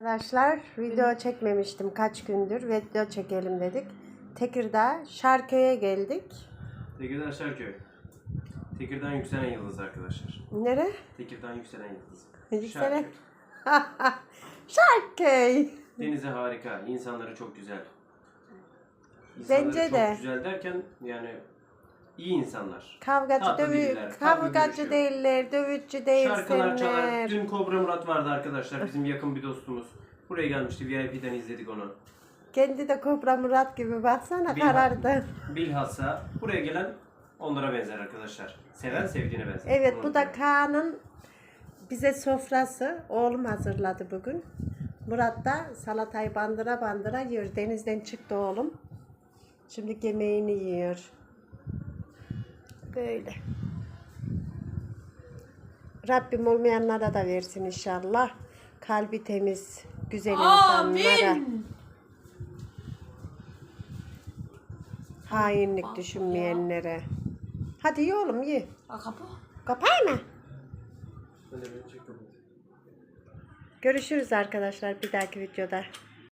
Arkadaşlar video çekmemiştim kaç gündür video çekelim dedik. Tekirdağ Şarköy'e geldik. Tekirdağ Şarköy. Tekirdağ yükselen yıldız arkadaşlar. Nere? Tekirdağ yükselen yıldız. Yükselen. Şarköy. Şarköy. Denizi harika, insanları çok güzel. İnsanları Bence çok de. güzel derken yani iyi insanlar. Kavgacı Tatlı dövü değiller, tatlı kavgacı değiller, dövücü Şarkılar çalar. değilsinler. Dün Kobra Murat vardı arkadaşlar, bizim yakın bir dostumuz. Buraya gelmişti, VIP'den izledik onu. Kendi de Kobra Murat gibi baksana Bir- karardı. Bilhassa buraya gelen onlara benzer arkadaşlar. Seven sevdiğine benzer. Evet bu da. Kaan'ın bize sofrası. Oğlum hazırladı bugün. Murat da salatayı bandıra bandıra yiyor. Denizden çıktı oğlum. Şimdi yemeğini yiyor. Böyle. Rabbim olmayanlara da versin inşallah. Kalbi temiz, güzel insanlara. Amin. Hainlik Bak düşünmeyenlere. Hadi ye oğlum ye. Bak kapı. Hadi ben çıktım. Görüşürüz arkadaşlar bir dahaki videoda.